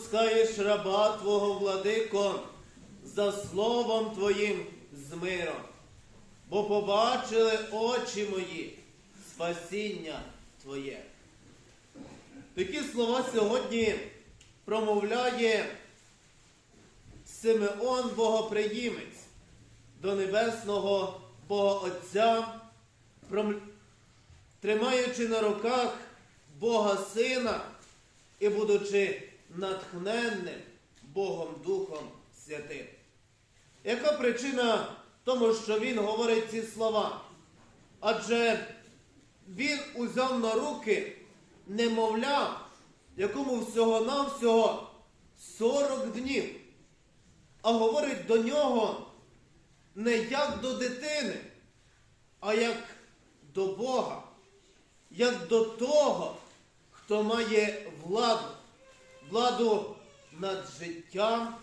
Відпускаєш раба Твого владико за словом Твоїм з миром, бо побачили очі мої спасіння Твоє. Такі слова сьогодні промовляє Симеон Богоприємець до небесного Бога Отця, тримаючи на руках Бога Сина і будучи натхненним Богом Духом Святим. Яка причина тому, що він говорить ці слова? Адже він узяв на руки немовля, якому всього-навсього 40 днів, а говорить до нього не як до дитини, а як до Бога, як до того, хто має владу, владу над життям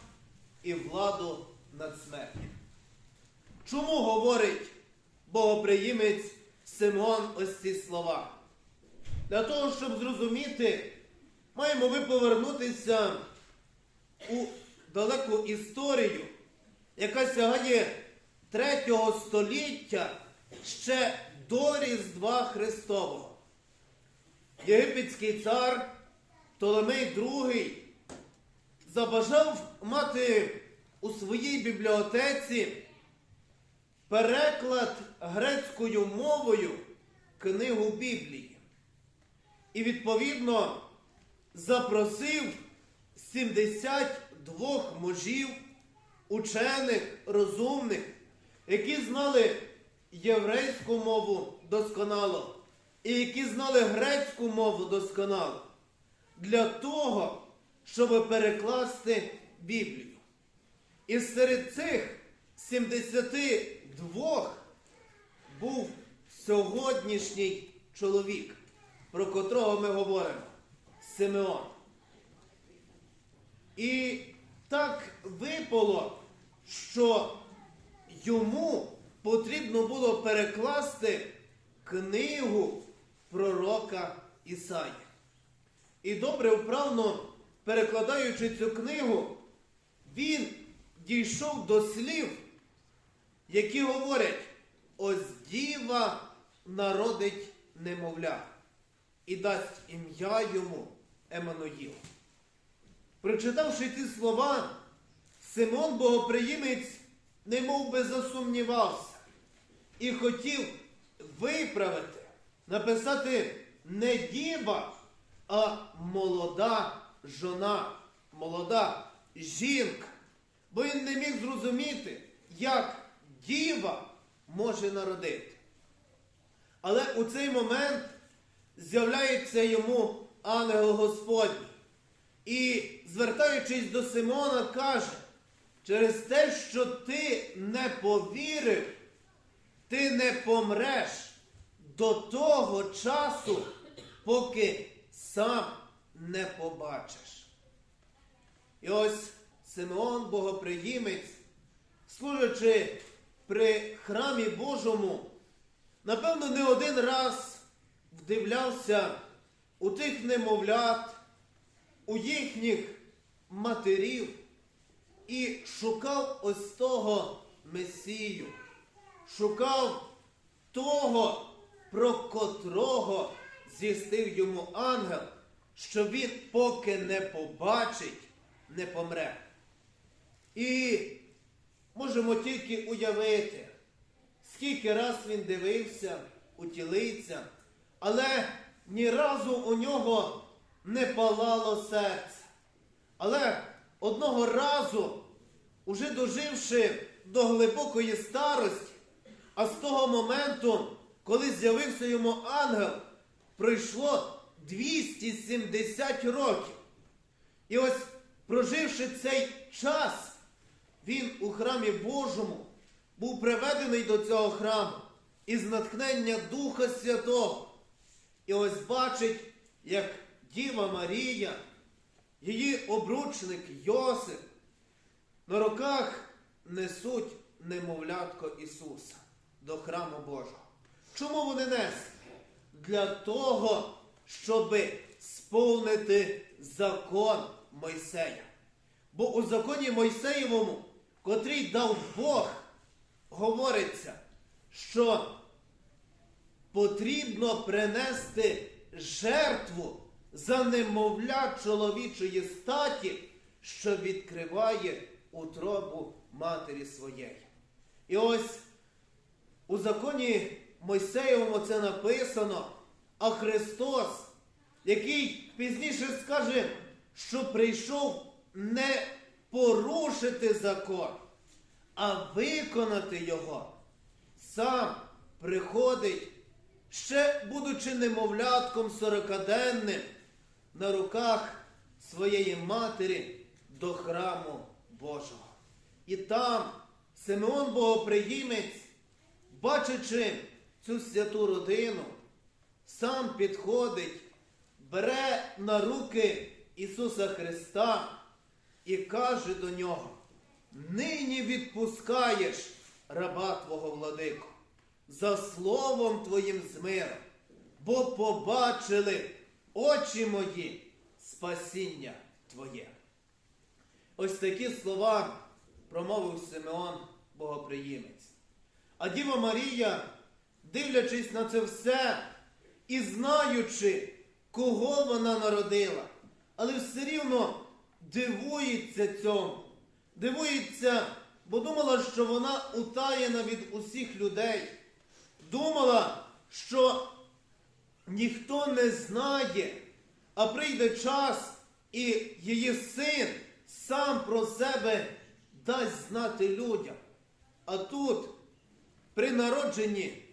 і владу над смертю. Чому говорить богоприємець Симон ось ці слова? Для того, щоб зрозуміти, маємо ми повернутися у далеку історію, яка сягає третього століття ще до Різдва Христового. Єгипетський цар Птолемей II забажав мати у своїй бібліотеці переклад грецькою мовою книгу Біблії. І відповідно запросив 72 мужів, учених, розумних, які знали єврейську мову досконало і які знали грецьку мову досконало, для того, щоб перекласти Біблію. І серед цих 72 був сьогоднішній чоловік, про котрого ми говоримо Симеон. І так випало, що йому потрібно було перекласти книгу пророка Ісаї. І добре вправно перекладаючи цю книгу, він дійшов до слів, які говорять: ось діва народить немовля і дасть ім'я йому Еммануїл. Прочитавши ці слова, Симон Богоприємець немов би засумнівався і хотів виправити, написати не діва, а молода жона, молода жінка. Бо він не міг зрозуміти, як діва може народити. Але у цей момент з'являється йому ангел Господній. І, звертаючись до Симона, каже, через те, що ти не повірив, ти не помреш до того часу, поки сам не побачиш. І ось Симеон Богоприємець, служачи при храмі Божому, напевно, не один раз вдивлявся у тих немовлят, у їхніх матерів і шукав ось того Месію, шукав того, про котрого зістив йому ангел, що він поки не побачить, не помре. І можемо тільки уявити, скільки раз він дивився у тілиця, але ні разу у нього не палало серце. Але одного разу, уже доживши до глибокої старості, а з того моменту, коли з'явився йому ангел, пройшло 270 років. І ось, проживши цей час, він у храмі Божому був приведений до цього храму із натхнення Духа Святого. І ось бачить, як Діва Марія, її обручник Йосип на руках несуть немовлятко Ісуса до храму Божого. Чому вони несли? Для того, щоб сповнити закон Мойсея. Бо у законі Мойсеєвому, котрий дав Бог, говориться, що потрібно принести жертву за немовля чоловічої статі, що відкриває утробу матері своєї. І ось у законі Мойсеєвому це написано, а Христос, який пізніше скаже, що прийшов не порушити закон, а виконати його, сам приходить, ще будучи немовлятком сорокаденним, на руках своєї матері до храму Божого. І там Симеон Богоприємець, бачачи цю святу родину, сам підходить, бере на руки Ісуса Христа і каже до нього: Нині відпускаєш раба Твого владику, за словом Твоїм з миром, бо побачили очі мої спасіння Твоє. Ось такі слова промовив Симеон Богоприємець. А Діва Марія, дивлячись на це все і знаючи, кого вона народила, але все рівно дивується цьому. Дивується, бо думала, що вона утаєна від усіх людей. Думала, що ніхто не знає, а прийде час, і її син сам про себе дасть знати людям. А тут при народженні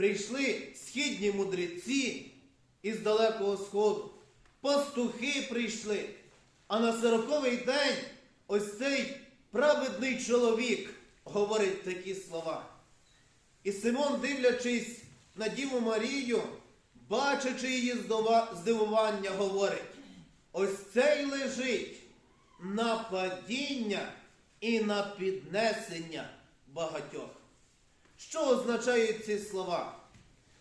прийшли східні мудреці із далекого сходу, пастухи прийшли, а на сороковий день ось цей праведний чоловік говорить такі слова. І Симон, дивлячись на Діву Марію, бачачи її здивування, говорить: ось цей лежить на падіння і на піднесення багатьох. Що означають ці слова?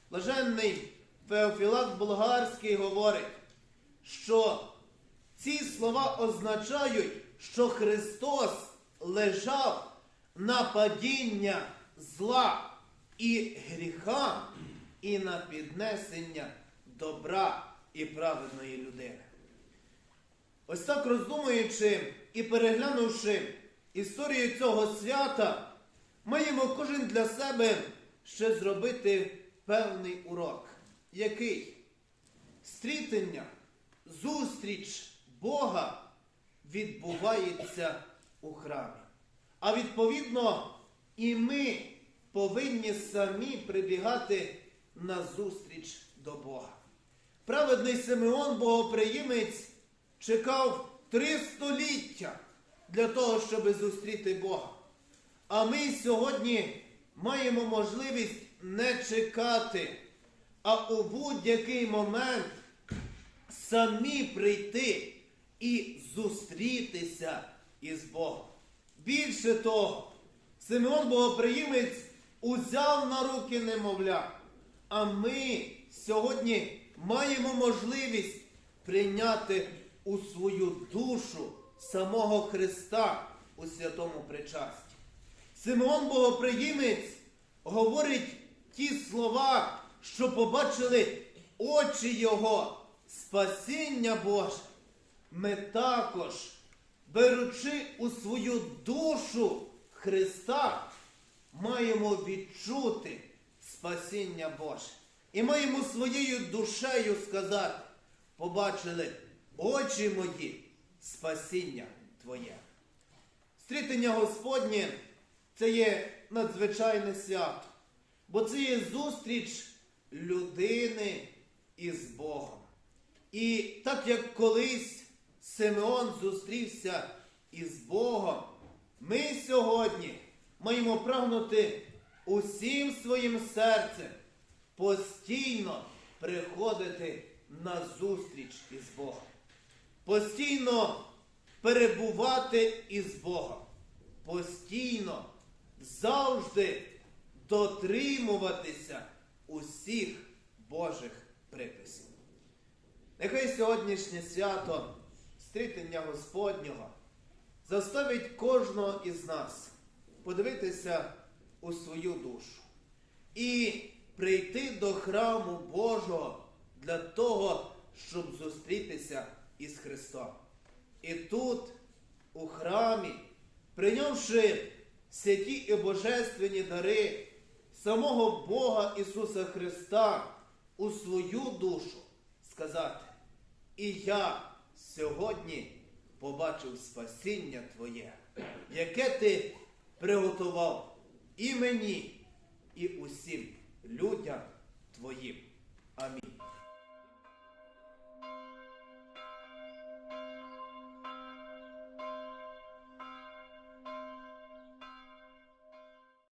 Блаженний Феофілак Болгарський говорить, що ці слова означають, що Христос лежав на падіння зла і гріха, і на піднесення добра і праведної людини. Ось так роздумуючи і переглянувши історію цього свята, маємо кожен для себе ще зробити певний урок. Який? Стрітення, зустріч Бога відбувається у храмі. А відповідно, і ми повинні самі прибігати на зустріч до Бога. Праведний Симеон Богоприємець чекав три століття для того, щоб зустріти Бога. А ми сьогодні маємо можливість не чекати, а у будь-який момент самі прийти і зустрітися із Богом. Більше того, Симеон Богоприємець узяв на руки немовля, а ми сьогодні маємо можливість прийняти у свою душу самого Христа у святому причасті. Симеон Богоприємець говорить ті слова, що побачили очі Його, спасіння Боже. Ми також, беручи у свою душу Христа, маємо відчути спасіння Боже. І маємо своєю душею сказати, побачили очі мої, спасіння Твоє. Стрітення Господнє це є надзвичайне свято, бо це є зустріч людини із Богом. І так як колись Симеон зустрівся із Богом, ми сьогодні маємо прагнути усім своїм серцем постійно приходити на зустріч із Богом. Постійно перебувати із Богом. Постійно завжди дотримуватися усіх Божих приписів. Нехай сьогоднішнє свято, стрітення Господнього, заставить кожного із нас подивитися у свою душу і прийти до храму Божого для того, щоб зустрітися із Христом. І тут, у храмі, прийнявши святі і божественні дари самого Бога Ісуса Христа у свою душу, сказати, і я сьогодні побачив спасіння Твоє, яке ти приготував і мені, і усім людям Твоїм. Амінь.